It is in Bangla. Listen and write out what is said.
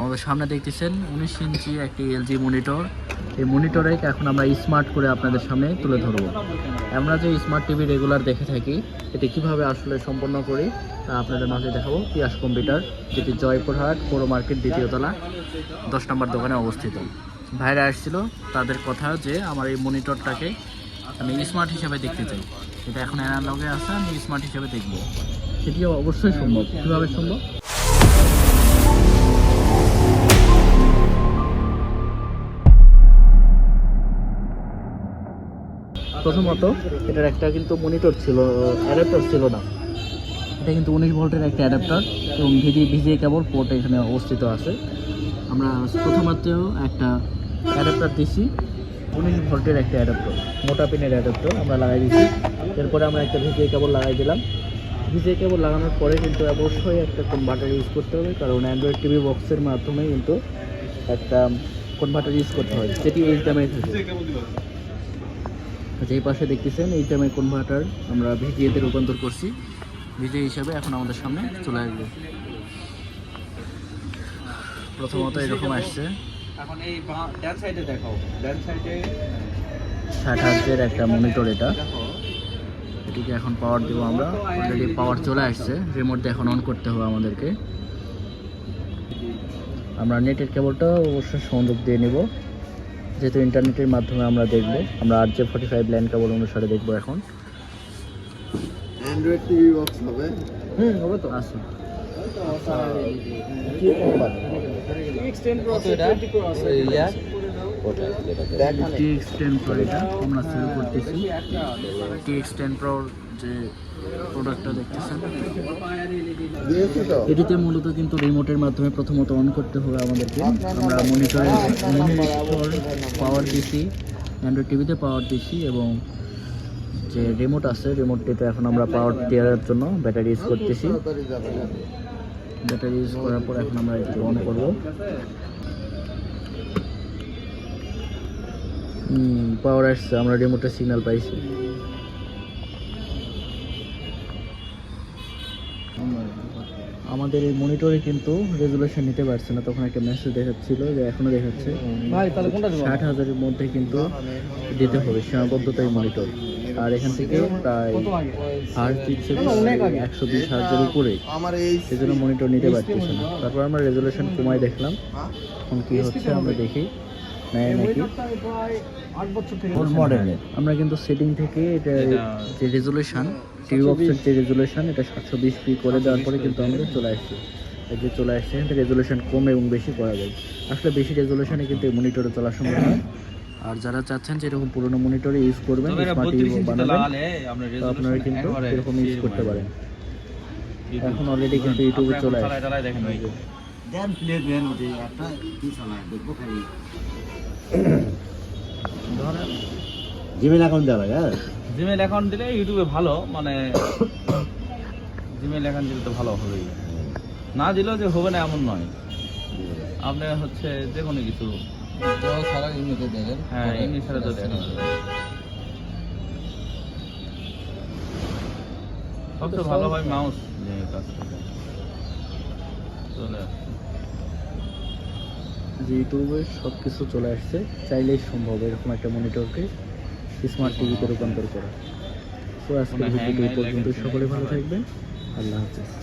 আমাদের সামনে দেখতেছেন উনিশ ইঞ্চি একটি এলজি মনিটর। এই মনিটরে এখন আমরা স্মার্ট করে আপনাদের সামনে তুলে ধরবো। আমরা যে স্মার্ট টিভি রেগুলার দেখে থাকি, এটি কীভাবে আসলে সম্পন্ন করি তা আপনাদের মাঝে দেখাবো। পিয়াস কম্পিউটার যেটি জয়পুরহাট পৌর মার্কেট দ্বিতীয়তলা দশ নম্বর দোকানে অবস্থিত। ভাইরা আসছিল, তাদের কথা যে আমার এই মনিটরটাকে আমি স্মার্ট হিসাবে দেখতে চাই। এটা এখন অ্যানালগে আছে, আমি স্মার্ট হিসাবে দেখব। সেটিও অবশ্যই সম্ভব। কীভাবে সম্ভব? প্রথমত, এটার একটা কিন্তু মনিটর ছিল অ্যাডাপ্টার ছিল না। এটা কিন্তু উনিশ ভোল্টের একটা অ্যাডাপ্টার এবং ভিজি ভিজিএ কেবল পোর্ট এখানে অবস্থিত আছে। আমরা প্রথমত একটা অ্যাডাপ্টার দিছি, উনিশ ভোল্টের একটা অ্যাডাপ্টার মোটা পিনের অ্যাডাপ্টার আমরা লাগাই দিছি। এরপরে আমরা একটা ভিজিএ কেবল লাগাই দিলাম। ভিজিএ কেবল লাগানোর পরে কিন্তু অবশ্যই একটা কনভার্টার ইউজ করতে হবে, কারণ অ্যান্ড্রয়েড টিভি বক্সের মাধ্যমে কিন্তু একটা কনভার্টার ইউজ করতে হয় যেটি এইচডিএমআই থাকে। যেই পাশে দেখতেছেন এইচডিএমআই কনভার্টার আমরা ভিজিএতে রূপান্তর করছি। ভিজিএ হিসাবে এখন আমাদের সামনে চলে আসবে। প্রথমত এরকম আসছে। এখন এই ডান সাইডে দেখাও। ডান সাইডে ষাট হাজারের একটা মনিটর এটা। দেখো এটিকে এখন পাওয়ার দেবো আমরা। অলরেডি পাওয়ার চলে আসছে। রিমোট দিয়ে এখন অন করতে হবে আমাদেরকে। আমরা নেটের কেবলটা অবশ্যই সংযোগ দিয়ে নিব। যেহেতু ইন্টারনেটের মাধ্যমে আমরা দেখব আমরা R J forty five LAN cable অনুসারে দেখব এখন অ্যান্ড্রয়েড টিভি বক্স হবে হুম হবে তো আসুন টি এক্স টেন প্রো এটা আমরা সেল করতেছি। টি এক্স টেন প্রোর যে প্রোডাক্টটা দেখতেছেন এটিতে মূলত কিন্তু রিমোটের মাধ্যমে প্রথমত অন করতে হবে আমাদেরকে। আমরা মনিটরে মনিটর পাওয়ার দিছি অ্যান্ড্রয়েড টিভিতে পাওয়ার দিছি এবং যে রিমোট আছে রিমোটটিতে এখন আমরা পাওয়ার দেওয়ার জন্য ব্যাটারি ইউজ করতেছি। ব্যাটারি ইউজ করার পর এখন আমরা এটি অন করব। পাওয়ার আসছে আমরা রিমোটের সিগন্যাল পাইছি। আমাদের এই মনিটরে কিন্তু রেজুলেশন নিতে পারছে না। তখন একটা মেসেজ দেখাচ্ছিল যে এখনও দেখাচ্ছে। ভাই ষাট হাজারের মধ্যে কিন্তু দিতে হবে সীমাবদ্ধতা এই মনিটর আর এখান থেকে প্রায় হার্জ দিচ্ছে একশো বিশ হাজারের উপরে। আমার এই সেজন্য মনিটর নিতে পারতেছে না। তারপর আমরা রেজুলেশন কমাই দেখলাম। এখন কি হচ্ছে আমরা দেখি। নেয় নাকি? আমরা কিন্তু সেটিং থেকে এটা যে রেজুলেশন টিভি বক্সের যে রেজুলেশন এটা সাতশো বিশ পি করে দেওয়ার পরে কিন্তু আমাদের চলে আসছে। যে চলে আসছে এখান থেকে রেজুলেশন কম এবং বেশি করা যায়। আসলে বেশি রেজুলেশনে কিন্তু মনিটরে চলা সম্ভব নয় আর যারা চাচ্ছেন যে এরকম পুরোনো মনিটরে ইউজ করবেন স্মার্ট টিভি বানাবেন তো আপনারা কিন্তু এরকম ইউজ করতে পারেন। এখন অলরেডি কিন্তু ইউটিউবে চলে আসছে। জিমেল অ্যাকাউন্ট দেওয়া হ্যাঁ? জিমেল অ্যাকাউন্ট দিলে ইউটিউবে ভালো মানে জিমেল অ্যাকাউন্ট দিলে তো ভালো হবেই। না দিলেও যে হবে না এমন নয়। আপনি হচ্ছে যে কোনো কিছু। সারা ইউনিটে দেখেন হ্যাঁ ইংলিশে তো দেখেন সবচেয়ে ভালো হয় মাউস কাজ চলে আসছে। যে ইউটিউবে সব কিছু চলে আসছে চাইলেই সম্ভব এরকম একটা মনিটরকে স্মার্ট টিভিতে রূপান্তর করা। তো আজকের ভিডিও ভিডিওটি পর্যন্ত সকলে ভালো থাকবেন আল্লাহ হাফেজ।